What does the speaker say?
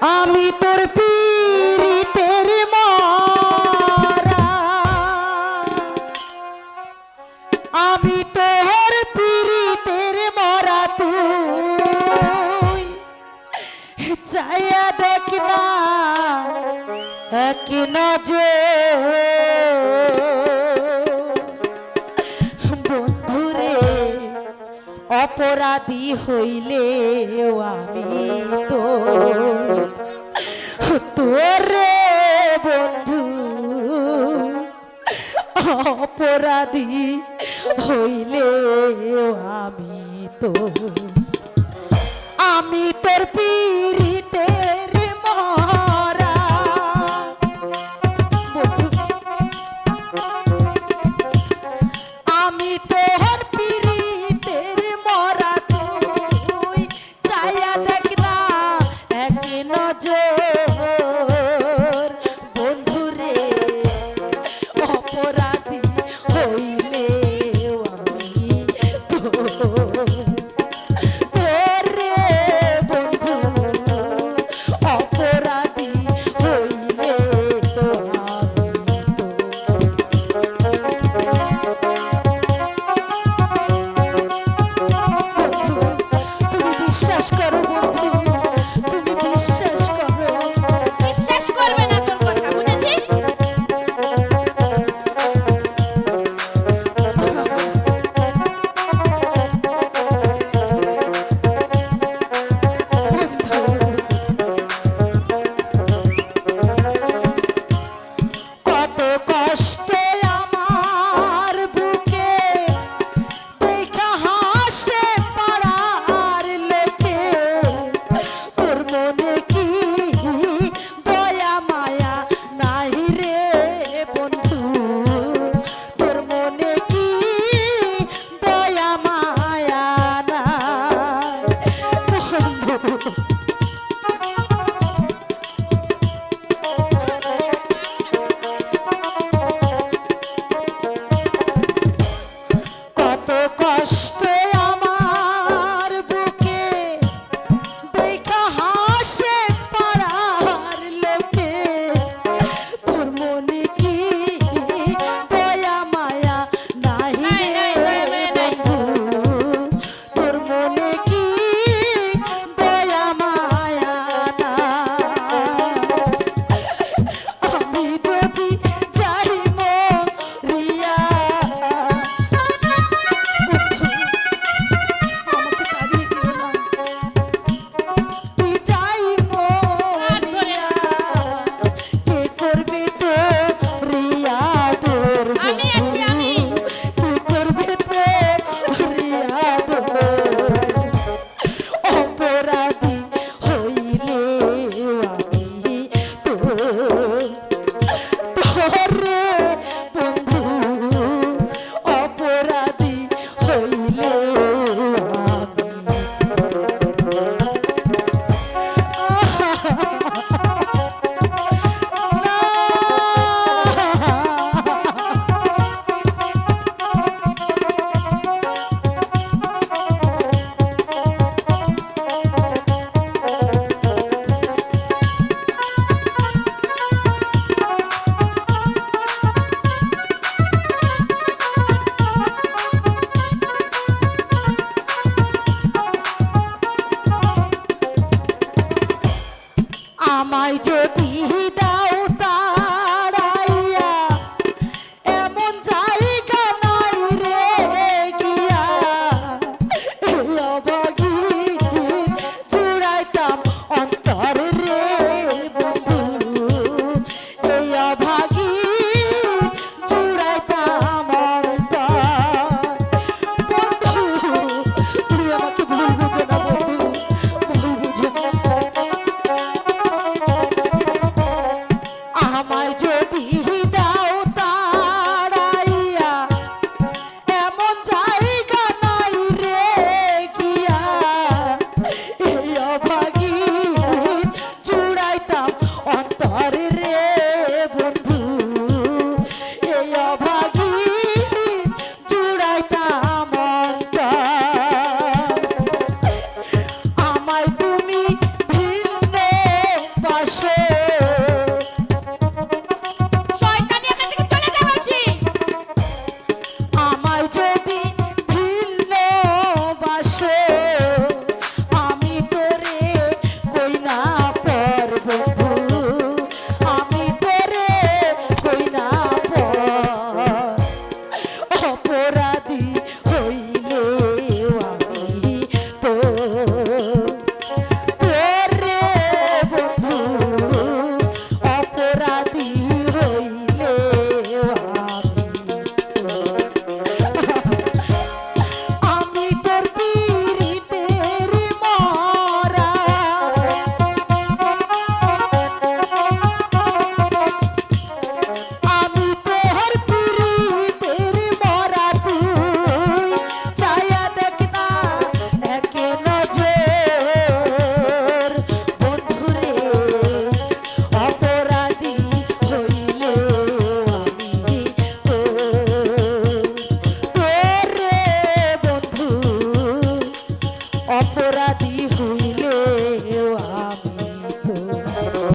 আমি তোর পীড়িতের মারা। আমি তোর পীড়িতের মারা তুই। চাইয়া দেখ না এক নজর অপরাধী হইলে আমি তো তোরে বন্ধু অপরাধী হইলে আমি তো। আমি তোর পি not do. আমায় যদি